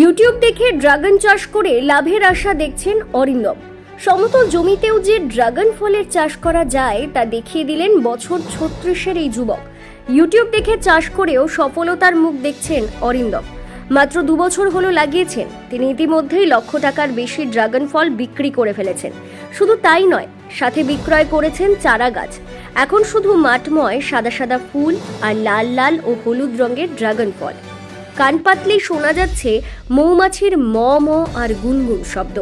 YouTube দেখে dragon চাষ করে লাভের আশা দেখছেন অরিন্দম। সমতল জমিতেও যে ড্রাগন ফলের চাষ করা যায় তা দেখিয়ে দিলেন বছর ছত্রিশের এই যুবক। ইউটিউব দেখে চাষ করেও সফলতার মুখ দেখছেন অরিন্দম। মাত্র দু বছর হলো লাগিয়েছেন। তিনি ইতিমধ্যেই লক্ষ টাকার বেশি ড্রাগন ফল বিক্রি করে ফেলেছেন। শুধু তাই নয়, সাথে বিক্রয় করেছেন চারা গাছ। এখন শুধু মাঠময় সাদা সাদা ফুল আর লাল লাল ও হলুদ রঙের ড্রাগন ফল। কান পাতলেই শোনা যাচ্ছে মৌমাছির ম ম আর গুনগুন শব্দ।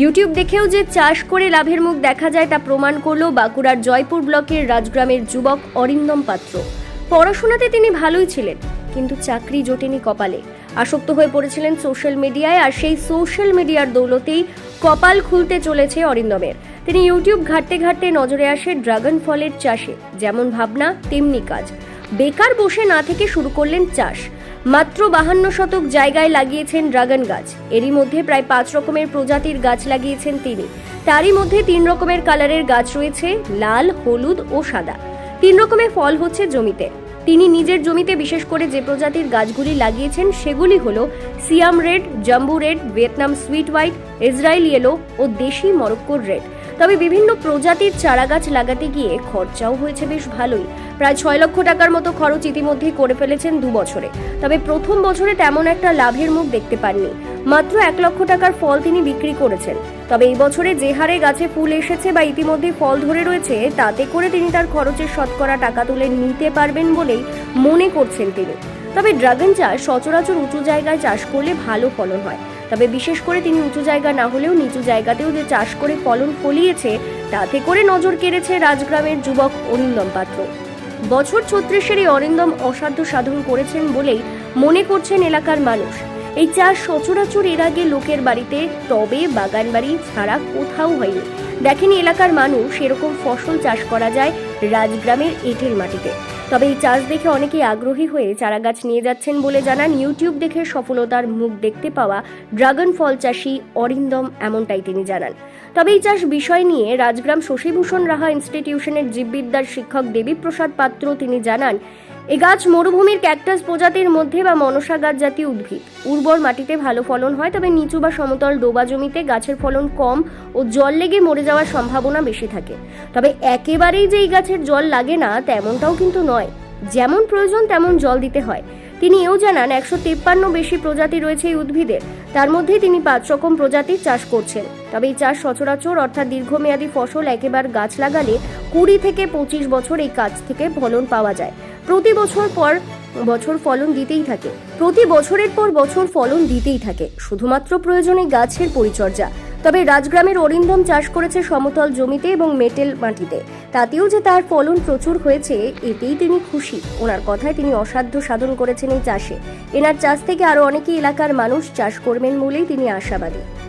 ইউটিউব দেখেও যে চাষ করে লাভের মুখ দেখা যায় তা প্রমাণ করল বাঁকুড়ার জয়পুর ব্লকের রাজগ্রামের যুবক অরিন্দম পাত্র। পড়াশোনাতে তিনি ভালোই ছিলেন, কিন্তু চাকরি জোটেনি কপালে। আসক্ত হয়ে পড়েছিলেন সোশ্যাল মিডিয়ায় আর সেই সোশ্যাল মিডিয়ার দৌলতেই কপাল খুলতে চলেছে অরিন্দমের। তিনি ইউটিউব ঘাটতে ঘাটতে নজরে আসে ড্রাগন ফলের চাষে, যেমন ভাবনা, তেমনি কাজ। বেকার বসে না থেকে শুরু করলেন চাষ। মাত্র বাহান্ন শতক জায়গায় লাগিয়েছেন ড্রাগন গাছ। এরই মধ্যে প্রায় পাঁচ রকমের প্রজাতির গাছ লাগিয়েছেন তিনি। তারই মধ্যে তিন রকমের কালারের গাছ রয়েছে, লাল, হলুদ ও সাদা। তিন রকমের ফল হচ্ছে জমিতে। তিনি নিজের জমিতে বিশেষ করে যে প্রজাতির গাছগুলি লাগিয়েছেন, সেগুলি হলো Siam red, jumbo red, Vietnam sweet white, Israel yellow ও দেশি মরক্কোর রেড। তবে বিভিন্ন প্রজাতির চারা গাছ লাগাতে গিয়ে খরচাও হয়েছে বেশ ভালোই। প্রায় ছয় লক্ষ টাকার মতো খরচ ইতিমধ্যেই করে ফেলেছেন দু বছরে। তবে প্রথম বছরে তেমন একটা লাভের মুখ দেখতে পাননি। মাত্র এক লক্ষ টাকার ফল তিনি বিক্রি করেছেন। তবে এই বছরে যে হারে গাছে ফুল এসেছে বা ইতিমধ্যে ফল ধরে রয়েছে, তাতে করে তিনি তার খরচের শতকরা টাকা তুলে নিতে পারবেন বলেই মনে করছেন তিনি। তবে ড্রাগন চাষ সচরাচর উঁচু জায়গায় চাষ করলে ভালো ফলন হয়। তবে বিশেষ করে তিনি উঁচু জায়গা না হলেও নিচু জায়গাতেও যে চাষ করে ফলন ফলিয়েছে, তাতে করে নজর কেড়েছে রাজগ্রামের যুবক অরিন্দম পাত্র। বছর ছত্রিশের এই অরিন্দম অসাধ্য সাধন করেছেন বলেই মনে করছেন এলাকার মানুষ। এই চাষ সচরাচর এর আগে লোকের বাড়িতে টবে বাগান বাড়ি ছাড়া কোথাও হয়নি। দেখেনি এলাকার মানুষ এরকম ফসল চাষ করা যায় রাজগ্রামের এঁটেল মাটিতে। তবে এই চাষ দেখে অনেকেই আগ্রহী হয়ে চারা গাছ নিয়ে যাচ্ছেন বলে জানান ইউটিউব দেখে সফলতার মুখ দেখতে পাওয়া ড্রাগন ফল চাষি অরিন্দম, এমনটাই তিনি জানান। তবে এই চাষ বিষয় নিয়ে রাজগ্রাম শশীভূষণ রাহা ইনস্টিটিউশনের জীববিদ্যার শিক্ষক দেবীপ্রসাদ পাত্র তিনি জানান এ গাছ মরুভূমির ক্যাকটাস প্রজাতির মধ্যে বা মনসা গাছ জাতীয় উদ্ভিদ। উর্বর মাটিতে ভালো ফলন হয়, তবে নিচু বা সমতল ডোবা জমিতে গাছের ফলন কম ও জল লেগে মরে যাওয়ার সম্ভাবনা বেশি থাকে। তবে একেবারেই যে এই গাছের জল লাগে না, তেমনটাও কিন্তু নয়। যেমন প্রয়োজন তেমন জল দিতে হয়। তিনি এও জানান, একশো তেপ্পান্ন বেশি প্রজাতি রয়েছে এই উদ্ভিদের তার মধ্যে তিনি পাঁচ রকম প্রজাতির চাষ করছেন। তবে এই চাষ সচরাচর অর্থাৎ দীর্ঘমেয়াদী ফসল একেবার গাছ লাগালে কুড়ি থেকে পঁচিশ বছর এই কাজ থেকে ফলন পাওয়া যায়। প্রতি বছর পর বছর ফলন দিতেই থাকে। প্রতি বছরের পর বছর ফলন দিতেই থাকে। শুধুমাত্র প্রয়োজনে গাছের পরিচর্যা। তবে রাজগ্রামের অরিন্দম চাষ করেছে সমতল জমিতে এবং মেটেল মাটিতে। তাতেও যে তার ফলন প্রচুর হয়েছে, এতেই তিনি খুশি। ওনার কথায় তিনি অসাধ্য সাধন করেছেন এই চাষে। এনার চাষ থেকে আরও অনেকেই এলাকার মানুষ চাষ করবেন বলেই তিনি আশাবাদী।